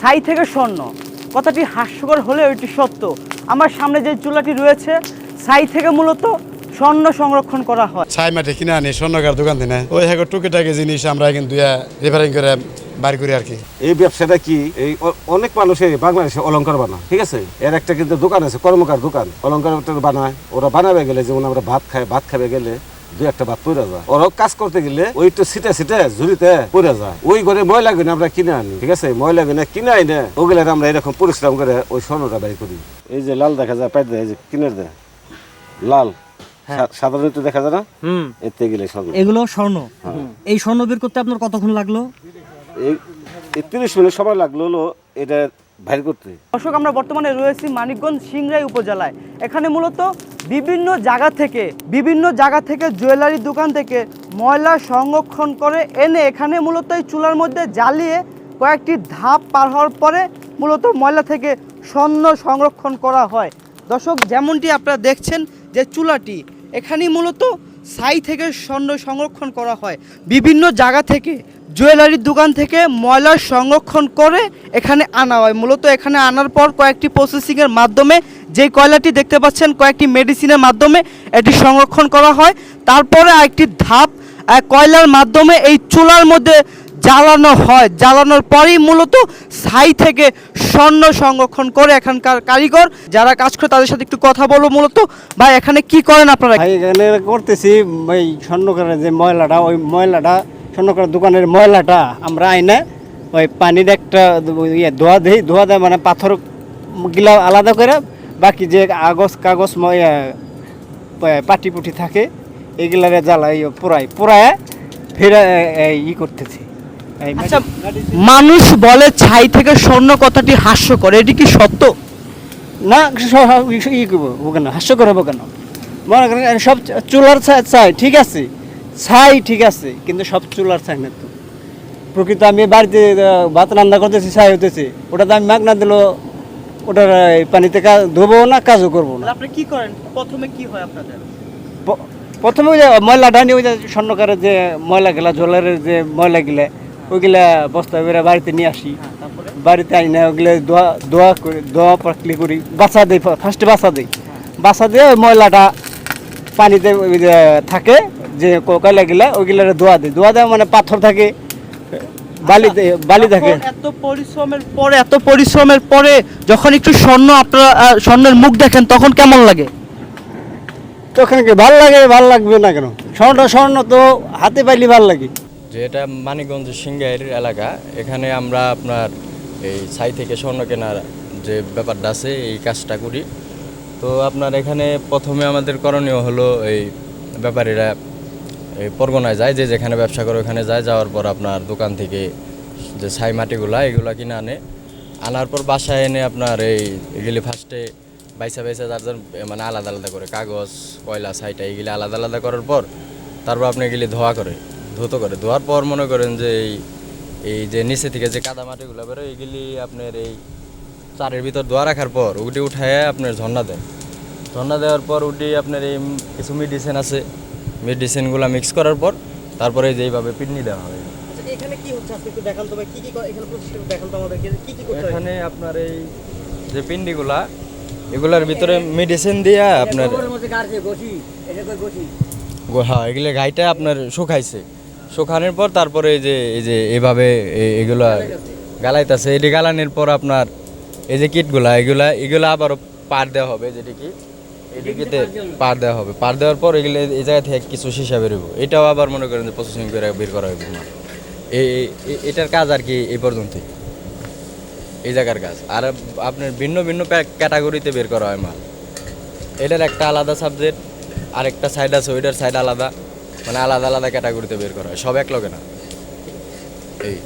ছাই থেকে স্বর্ণ। কথাটি হাস্যকর হলেও এটি সত্য। আমার সামনে যে চুলাটি রয়েছে ছাই থেকে মূলত স্বর্ণ সংরক্ষণ করা হয়। ছাই মাঠে কিনে আনি স্বর্ণকার দোকান থেকে ওই হ্যাঁ টুকিটাকি জিনিস আমরা কিন্তু রিপেয়ারিং করে বাড়ি করি আর কি। এই ব্যবসাটা কি এই অনেক মানুষে বাংলাদেশে অলংকার বানায় ঠিক আছে? এর একটা কিন্তু দোকান আছে কর্মকার দোকান। অলংকার বানায়। ওরা বানাবে গেলে যেমন আমরা ভাত খাই ভাত খাবে গেলে দুই একটা ভাত পড়ে যায়। ওরা কাজ করতে গেলে ওই তো সিটে সিটে ঝুড়িতে পড়ে যায়। ওই ঘরে ময়লা গুলো আমরা কিনে আনি ঠিক আছে? ময়লা গুলো কিনে আইনে ওগুলো আমরা এরকম পরিশ্রম করে ওই স্বর্ণটা বাই করি। এই যে লাল দেখা যায় পাইতে এই যে কিনে দেয়। লাল। সা- সাধারণত দেখা যায় না? হুম। এতে গেলে স্বর্ণ। এগুলো স্বর্ণ। এই স্বর্ণ বের করতে আপনার কতক্ষণ লাগল? এই এই তিরিশ মিনিট সময় লাগল হলো এটা বাইর করতে। দর্শক, আমরা বর্তমানে রয়েছি মানিকগঞ্জ সিংরাই উপজেলায়। এখানে মূলত বিভিন্ন জায়গা থেকে, বিভিন্ন জায়গা থেকে জুয়েলারি দোকান থেকে ময়লা সংরক্ষণ করে এনে এখানে মূলত এই চুলার মধ্যে জ্বালিয়ে কয়েকটি ধাপ পার হওয়ার পরে মূলত ময়লা থেকে স্বর্ণ সংরক্ষণ করা হয়। দর্শক, যেমনটি আপনারা দেখছেন যে চুলাটি এখানেই মূলত সাই থেকে স্বর্ণ সংরক্ষণ করা হয়। বিভিন্ন জায়গা থেকে জুয়েলারির দোকান থেকে ময়লা সংরক্ষণ করে এখানে আনা হয়। মূলত এখানে আনার পর কয়েকটি প্রসেসিংয়ের মাধ্যমে যে কয়লাটি দেখতে পাচ্ছেন, কয়েকটি মেডিসিনের মাধ্যমে এটি সংরক্ষণ করা হয়। তারপরে আরেকটি ধাপ কয়লার মাধ্যমে এই চুলার মধ্যে জ্বালানো হয়। জ্বালানোর পরেই মূলত ছাই থেকে স্বর্ণ সংরক্ষণ করে এখানকার কারিগর যারা কাজ করে তাদের সাথে একটু কথা বলব মূলত। ভাই, এখানে কি করেন আপনারা? এখানে করতেছি ওই স্বর্ণকারের যে ময়লাটা, ওই ময়লাটা স্বর্ণকারের দোকানের ময়লাটা আমরা আইনে ওই পানির একটা ইয়ে ধোয়া দিই ধোয়া দেয় মানে পাথর গিলা আলাদা করে বাকি যে কাগজ কাগজ ইয়ে, পাটি পুটি থাকে এগুলারে জ্বালাই পোড়াই পোড়ায় ফের ই করতেছি। আচ্ছা মানুষ বলে ছাই থেকে স্বর্ণ কথাটি হাস্যকর এটি কি সত্য? না ই করব কেন? হাস্যকর হব কেন? মনে করেন সব চুলার ছাই ঠিক আছে। ছাই ঠিক আছে কিন্তু সব চুলার ছাই না তো। প্রকৃত আমি বাড়িতে ভাত রান্না করতেছি ছাই হতেছে ওটাতে আমি মাগনা দিল ওটার পানিতে কাজ ধোবো না কাজও করব না। আপনি কি করেন? প্রথমে কি হয় আপনাদের? প্রথমে ওই যে ময়লাটা নিয়ে ওই যে স্বর্ণকারের যে ময়লা গেলা জলের যে ময়লা গেলে ওইগুলা বস্তা বেড়ে বাড়িতে নিয়ে আসি। বাড়িতে আই না ওগুলো দোয়া দোয়া করি দোয়া পাকলি করি বাসা দিই ফার্স্টে বাসা দিই। বাসা দিয়ে ওই ময়লাটা পানিতে থাকে যে কয়লা গেলে ওইগুলো দোয়া দিই ধোয়া দেওয়া মানে পাথর থাকে বালিতে বালি থাকে। এত পরিশ্রমের পরে এত পরিশ্রমের পরে যখন একটু স্বর্ণ আপনারা স্বর্ণের মুখ দেখেন তখন কেমন লাগে? তখন কি ভালো লাগে ভালো লাগবে না কেন? স্বর্ণ স্বর্ণ তো হাতে পাইলে ভালো লাগে। যে এটা মানিকগঞ্জ সিংগাইর এলাকা এখানে আমরা আপনার এই ছাই থেকে স্বর্ণ কেনার যে ব্যাপারটা আছে এই কাজটা করি। তো আপনার এখানে প্রথমে আমাদের করণীয় হলো এই ব্যাপারীরা এই পরগনায় যায়, যে যেখানে ব্যবসা করে ওখানে যায়, যাওয়ার পর আপনার দোকান থেকে যে ছাই মাটিগুলা, এগুলা কিনে আনে। আনার পর বাসায় এনে আপনার এই এগুলি ফার্স্টে বাইসা বাইসা যার মানে আলাদা আলাদা করে কাগজ, কয়লা, ছাইটা, এগুলি আলাদা আলাদা করার পর তারপর আপনি এগুলি ধোয়া করে, ধুতো করে। ধোয়ার পর মনে করেন যে এই এই যে নিচে থেকে যে কাদা মাটিগুলো বেরোয় এগুলি আপনার এই চারের ভিতর ধোয়া রাখার পর উটি উঠায় আপনার ঝর্ণা দেয়। ঝর্ণা দেওয়ার পর উটি আপনার এই কিছু মেডিসিন আছে মেডিসিনগুলো মিক্স করার পর তারপরে যে এইভাবে পিডনি দেওয়া এখানে কি হচ্ছে? আপনি একটু দেখান তো ভাই কি কি এখানে প্রসেসটা দেখান তো আমাদেরকে কি কি এখানে আপনার এই যে পিন্ডিগুলা এগুলার ভিতরে মেডিসিন দিয়া আপনার হ্যাঁ এগুলো গাইটা আপনার শুকাইছে। শুকানোর পর তারপরে এই যে এই যে এভাবে এগুলা গালাইতেছে। এটি গালানোর পর আপনার এই যে কিটগুলা এগুলা এগুলা আবারও পার দেওয়া হবে যেটি কি এদিকে পার দেওয়া হবে। পার দেওয়ার পর এগুলো এই জায়গা থেকে কিছু সীসা বেরোব এটাও আবার মনে করেন যে প্রসেসিং করে বের করা হবে এই- এটার কাজ আর কি এই পর্যন্তই। এই জায়গার কাজ। আর আপনার ভিন্ন ভিন্ন ক্যাটাগরিতে বের করা হয় মাল। এটার একটা আলাদা সাবজেক্ট আরেকটা সাইড আছে, ওইটার সাইড আলাদা। মানে আলাদা আলাদা ক্যাটাগরিতে বের করা হয়। সব এক লগে না। এই।